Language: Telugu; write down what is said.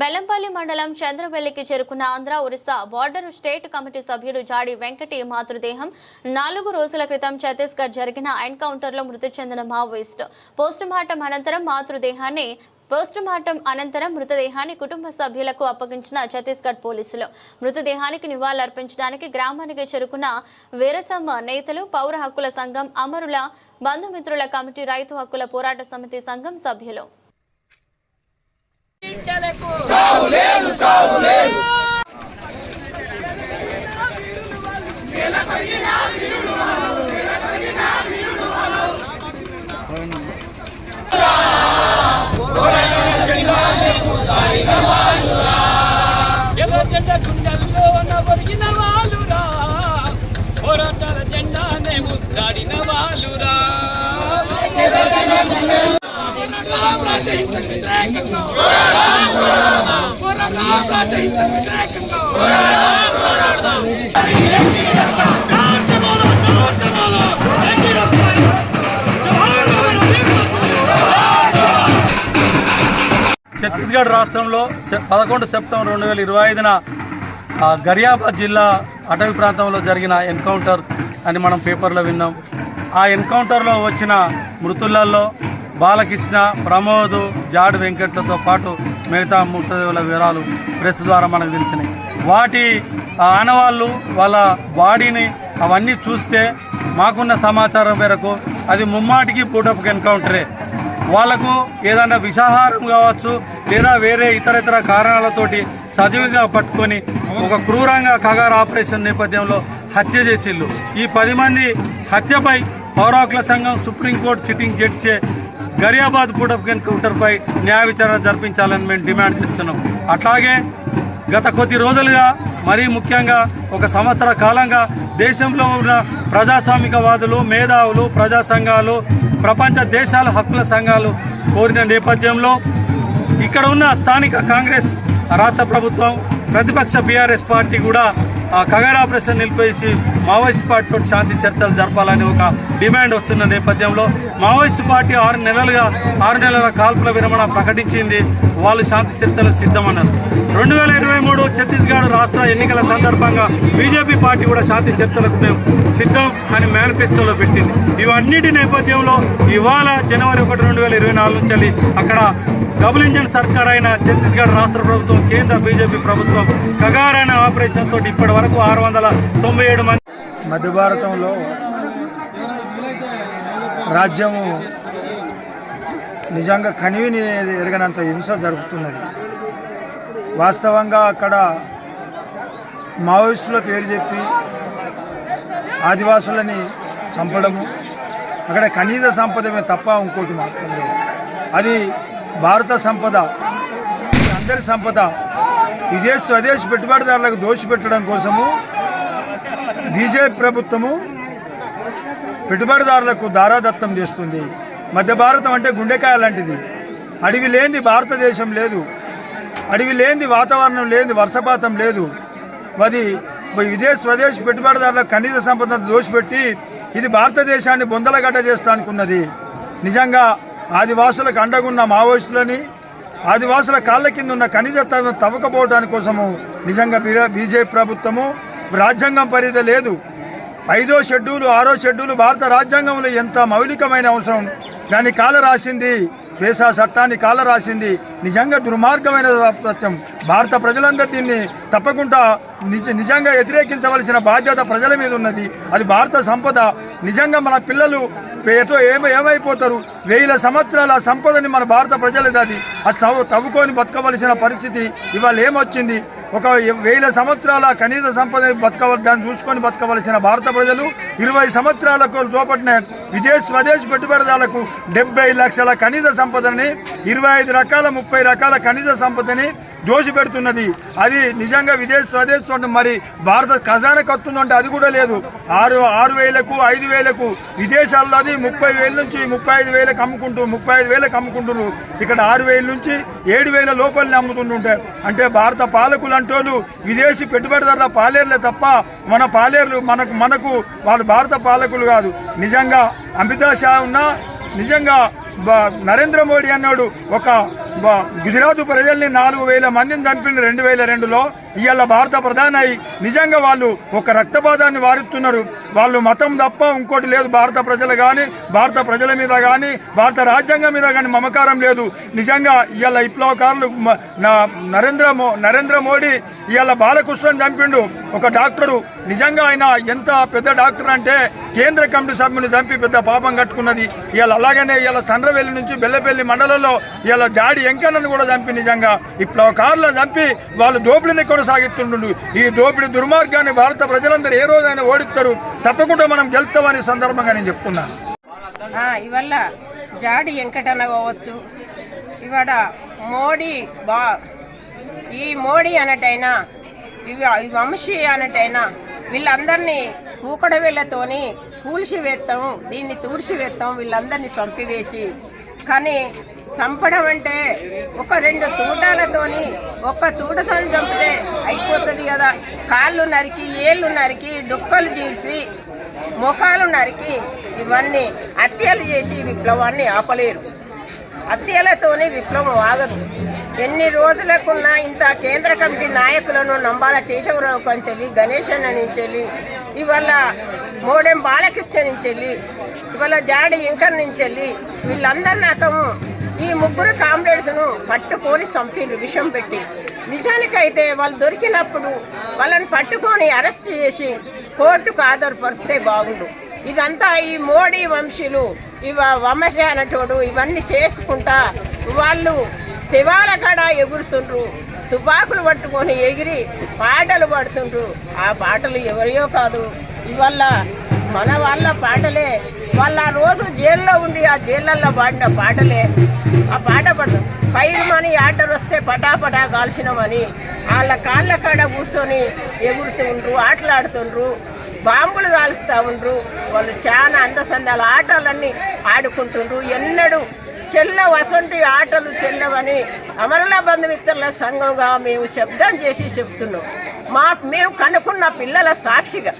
బెల్లంపల్లి మండలం చంద్రవెల్లికి చేరుకున్న Andhra Orissa border state committee సభ్యుడు జాడి వెంకటి మాతృదేహం. నాలుగు రోజుల క్రితం ఛత్తీస్గఢ్ జరిగిన ఎన్కౌంటర్లో మృతి చెందిన మావోయిస్ట్. పోస్టుమార్టం అనంతరం మాతృదేహాన్ని పోస్టుమార్టం అనంతరం మృతదేహాన్ని కుటుంబ సభ్యులకు అప్పగించిన ఛత్తీస్గఢ్ పోలీసులు. మృతదేహానికి నివాళులర్పించడానికి గ్రామానికి చేరుకున్న వీరసమ్మ నేతలు పౌర హక్కుల సంఘం అమరుల బంధుమిత్రుల కమిటీ రైతు హక్కుల పోరాట సమితి సంఘం సభ్యులు. బిడ్డలకు ఎర్ర వ్యతిరేకంగా వ్యతిరేకంగా ఛత్తీస్గఢ్ రాష్ట్రంలో పదకొండు సెప్టెంబర్ రెండు వేల ఇరవై ఐదున గరియాబాద్ జిల్లా అటవీ ప్రాంతంలో జరిగిన ఎన్కౌంటర్ అని మనం పేపర్లో విన్నాం. ఆ ఎన్కౌంటర్లో వచ్చిన మృతులలో బాలకృష్ణ ప్రమోద్ జాడు వెంకట్లతో పాటు మిగతా మృతదేవుల వివరాలు ప్రెస్ ద్వారా మనకు తెలిసినాయి. వాటి ఆనవాళ్ళు వాళ్ళ బాడీని అవన్నీ చూస్తే మాకున్న సమాచారం మేరకు అది ముమ్మాటికి పూటప్ ఎన్కౌంటరే. వాళ్ళకు ఏదైనా విషాహారం కావచ్చు లేదా వేరే ఇతర ఇతర కారణాలతోటి సజీవంగా పట్టుకొని ఒక క్రూరంగా కగార్ ఆపరేషన్ నేపథ్యంలో హత్య చేసిళ్ళు. ఈ పది మంది హత్యపై పౌరాకుల సంఘం supreme court sitting judge Gariaband పూటప్ ఎన్కౌంటర్పై న్యాయ విచారణ జరిపించాలని మేము డిమాండ్ చేస్తున్నాం. అట్లాగే గత కొద్ది రోజులుగా మరీ ముఖ్యంగా ఒక సంవత్సర కాలంగా దేశంలో ఉన్న ప్రజాస్వామికవాదులు మేధావులు ప్రజా సంఘాలు ప్రపంచ దేశాల హక్కుల సంఘాలు కోరిన నేపథ్యంలో ఇక్కడ ఉన్న స్థానిక కాంగ్రెస్ రాష్ట్ర ప్రభుత్వం ప్రతిపక్ష బీఆర్ఎస్ పార్టీ కూడా ఆ ఆపరేషన్ నిలిపేసి మావోయిస్ట్ పార్టీతో శాంతి చర్చలు జరపాలని ఒక డిమాండ్ వస్తున్న నేపథ్యంలో మావోయిస్ట్ పార్టీ ఆరు నెలలుగా ఆరు నెలల కాల్పుల విరమణ ప్రకటించింది. వాళ్ళు శాంతి చర్చలకు సిద్ధమన్నారు. రెండు వేల ఇరవై మూడు ఛత్తీస్గఢ్ రాష్ట్ర ఎన్నికల సందర్భంగా బీజేపీ పార్టీ కూడా శాంతి చర్చలకు మేము సిద్ధం అని మేనిఫెస్టోలో పెట్టింది. ఇవన్నిటి నేపథ్యంలో ఇవాళ జనవరి ఒకటి రెండు వేల ఇరవై నాలుగు నుంచి అక్కడ డబుల్ ఇంజన్ సర్కార్ అయిన ఛత్తీస్గఢ్ రాష్ట్ర ప్రభుత్వం కేంద్ర బీజేపీ ప్రభుత్వం కగార్ ఆపరేషన్ తోటి ఇప్పటి వరకు ఆరు వందల తొంభై ఏడు మంది మధ్య భారతంలో రాజ్యము నిజంగా కనివిని ఎరగనంత హింస జరుగుతున్నది వాస్తవంగా అక్కడ మావోయిస్టుల పేరు చెప్పి ఆదివాసులని చంపడము. అక్కడ ఖనిజ సంపదమే తప్ప ఇంకోటి మాత్రం అది భారత సంపద అందరి సంపద. ఇదే స్వదేశ పెట్టుబడిదారులకు దోషిపెట్టడం కోసము బీజేపీ ప్రభుత్వము పెట్టుబడిదారులకు దారాదత్తం చేస్తుంది. మధ్య భారతం అంటే గుండెకాయ లాంటిది. అడవి లేనిది భారతదేశం లేదు. అడవి లేనిది వాతావరణం లేనిది వర్షపాతం లేదు. అది విదేశ స్వదేశీ పెట్టుబడిదారుల ఖనిజ సంపదను దోషిపెట్టి ఇది భారతదేశాన్ని బొందలగడ్డ చేస్తా అనుకున్నది. నిజంగా ఆదివాసులకు అండగున్న మావోయిస్టులని ఆదివాసుల కాళ్ళ కింద ఉన్న ఖనిజ తవ్వ తవ్వకపోవడానికి కోసము నిజంగా బీజేపీ ప్రభుత్వము రాజ్యాంగం పరిధి లేదు. ఐదో షెడ్యూలు ఆరో షెడ్యూలు భారత రాజ్యాంగంలో ఎంత మౌలికమైన అవసరం? దాన్ని కాల రాసింది పేసా చట్టాన్ని కాల రాసింది నిజంగా దుర్మార్గమైన సత్యం. భారత ప్రజలందరూ దీన్ని తప్పకుండా నిజ నిజంగా వ్యతిరేకించవలసిన బాధ్యత ప్రజల మీద ఉన్నది. అది భారత సంపద. నిజంగా మన పిల్లలు ఎటో ఏమో ఏమైపోతారు? వేల సంవత్సరాల సంపదని మన భారత ప్రజలది అది. అది తవ్వుకొని బతకవలసిన పరిస్థితి ఇవాళ ఏమొచ్చింది? ఒక వేల సంవత్సరాల కనీస సంపద బతకవ దాన్ని చూసుకొని బతకవలసిన భారత ప్రజలు ఇరవై సంవత్సరాలకు లోపట్న విదేశ స్వదేశీ పెట్టుబడిదారులకు డెబ్బై లక్షల ఖనిజ సంపదని ఇరవై ఐదు రకాల ముప్పై రకాల ఖనిజ సంపదని దోషిపెడుతున్నది అది నిజంగా విదేశ స్వదేశ మరి భారత ఖజానాకు వస్తుందంటే అది కూడా లేదు. ఆరు ఆరు వేలకు ఐదు వేలకు విదేశాల్లో అది ముప్పై వేల నుంచి ముప్పై ఐదు వేలకు అమ్ముకుంటూ ముప్పై ఐదు వేలకు అమ్ముకుంటున్నారు. ఇక్కడ ఆరు వేల నుంచి ఏడు వేల లోపలనే అమ్ముతుంటుంటే అంటే భారత పాలకులు అంటోళ్ళు విదేశీ పెట్టుబడిదారుల పాలేర్లే తప్ప మన పాలేర్లు మనకు మనకు వాళ్ళు భారత పాలకులు కాదు. నిజంగా అమిత్ షా ఉన్నా నిజంగా బ- నరేంద్ర మోడీ అన్నాడు ఒక గుజరాత్ ప్రజల్ని నాలుగు వేల మందిని చంపిన రెండు వేల రెండులో. ఇవాళ భారత ప్రధాని నిజంగా వాళ్ళు ఒక రక్తపాతాన్ని వారిస్తున్నారు. వాళ్ళు మతం తప్ప ఇంకోటి లేదు. భారత ప్రజలు కానీ భారత ప్రజల మీద కానీ భారత రాజ్యాంగం మీద కానీ మమకారం లేదు. నిజంగా ఇవాళ విప్లవకారులు నరేంద్ర మో నరేంద్ర మోడీ ఇవాళ బాలకృష్ణని చంపిండు. ఒక డాక్టరు. నిజంగా ఆయన ఎంత పెద్ద డాక్టర్ అంటే కేంద్ర కమిటీ సభ్యుని చంపి పెద్ద పాపం కట్టుకున్నది. ఇవాళ అలాగనే ఇవాళ సండ్రవెల్లి నుంచి బెల్లపల్లి మండలంలో ఇవాళ జాడి ఎంకన్నను కూడా చంపి నిజంగా. విప్లవకారులను చంపి వాళ్ళు దోపిడీని కొనసాగిస్తుండు. ఈ దోపిడీ దుర్మార్గాన్ని భారత ప్రజలందరూ ఏ రోజైనా ఓడిస్తారు తప్పకుండా మనం గెలుస్తామని సందర్భంగా నేను చెప్తున్నాను ఇవల్ల జాడి వెంకటన్న కావచ్చు ఇవాడ మోడీ బా ఈ మోడీ అన్నట్టయినా ఇవి ఈ వంశీ అన్నట్టయినా వీళ్ళందరినీ ఊకడవేళ్ళతోని దీన్ని తూర్చివేస్తాం వీళ్ళందరినీ చంపివేసి కానీ చంపడం అంటే ఒక రెండు తూటాలతోని ఒక్క తూటతో చంపితే అయిపోతుంది కదా. కాళ్ళు నరికి ఏళ్ళు నరికి డొక్కలు చీల్చి ముఖాలు నరికి ఇవన్నీ హత్యలు చేసి విప్లవాన్ని ఆపలేరు. హత్యలతోనే విప్లవం ఆగదు. ఎన్ని రోజులకున్నా ఇంత కేంద్ర కమిటీ నాయకులను నంబాల కేశవరావు కంచెల్లి గణేశన్ అన్న నుంచెల్లి ఇవాళ మోడెం బాలకృష్ణ నుంచి వెళ్ళి ఇవాళ జాడి ఇంకర్ నుంచెల్లి వీళ్ళందరి నాకము ఈ ముగ్గురు కామ్రేడ్స్ను పట్టుకొని చంపిండ్రు విషం పెట్టి. నిజానికైతే వాళ్ళు దొరికినప్పుడు వాళ్ళని పట్టుకొని అరెస్ట్ చేసి కోర్టుకు ఆధారపరిస్తే బాగుండు. ఇదంతా ఈ మోడీ వంశీలు ఇవ వమశ అనటోడు ఇవన్నీ చేసుకుంటా వాళ్ళు శివాల కాడ ఎగురుతుండ్రు తుపాకులు పట్టుకొని ఎగిరి పాటలు పాడుతుండ్రు. ఆ పాటలు ఎవరియో కాదు ఇవాళ మన వాళ్ళ పాటలే. వాళ్ళ ఆ రోజు జైల్లో ఉండి ఆ జైళ్ళల్లో పాడిన పాటలే. ఆ పాట పడు పైరుమని ఆర్డర్ వస్తే పటాపటా కాల్చినామని వాళ్ళ కాళ్ళ కాడ కూర్చొని ఎగురుతుండ్రు ఆటలాడుతుండ్రు బాంబులు కాలుస్తూ ఉండ్రు. వాళ్ళు చాలా అందసందాల ఆటలన్నీ ఆడుకుంటుండ్రు. ఎన్నడూ చెల్ల వసంటి ఆటలు చెల్లవని అమరుల బంధుమిత్రుల సంఘంగా మేము శబ్దం చేసి చెప్తున్నాం. మా మేము కనుక్కున్న పిల్లల సాక్షిగా.